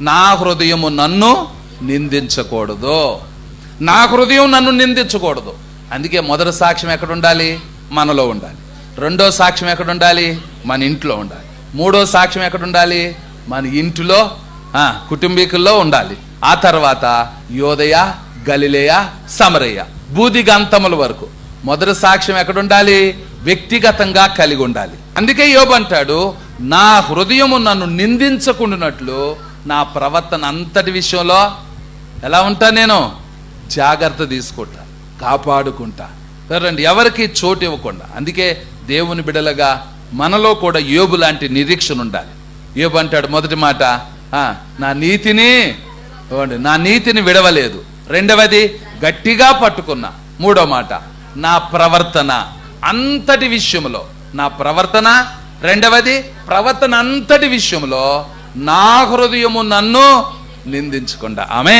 నా హృదయము నన్ను నిందించకూడదు. నా హృదయం నన్ను నిందించకూడదు. అందుకే మొదటి సాక్ష్యం ఎక్కడ ఉండాలి? మనలో ఉండాలి. రెండో సాక్ష్యం ఎక్కడ ఉండాలి? మన ఇంట్లో ఉండాలి. మూడో సాక్ష్యం ఎక్కడ ఉండాలి? మన ఇంటిలో కుటుంబీకుల్లో ఉండాలి. ఆ తర్వాత యోదయ గలిలేయ సమరయ్య బూదిగంతముల వరకు. మొదటి సాక్ష్యం ఎక్కడ ఉండాలి? వ్యక్తిగతంగా కలిగి ఉండాలి. అందుకే యోబంటాడు నా హృదయము నన్ను నిందించకుండానట్లు నా ప్రవర్తన అంతటి విషయంలో ఎలా ఉంటా నేను? జాగ్రత్త తీసుకుంటా కాపాడుకుంటా. రండి ఎవరికి చోటు ఇవ్వకుండా. అందుకే దేవుని బిడలగా మనలో కూడా యోబు లాంటి నిరీక్షణ ఉండాలి. యోబు అంటాడు మొదటి మాట నా నీతిని నా నీతిని విడవలేదు. రెండవది గట్టిగా పట్టుకున్నా. మూడో మాట నా ప్రవర్తన అంతటి విషయంలో. నా ప్రవర్తన. రెండవది ప్రవర్తన అంతటి విషయంలో నా హృదయము నన్ను నిందించకుండా. ఆమె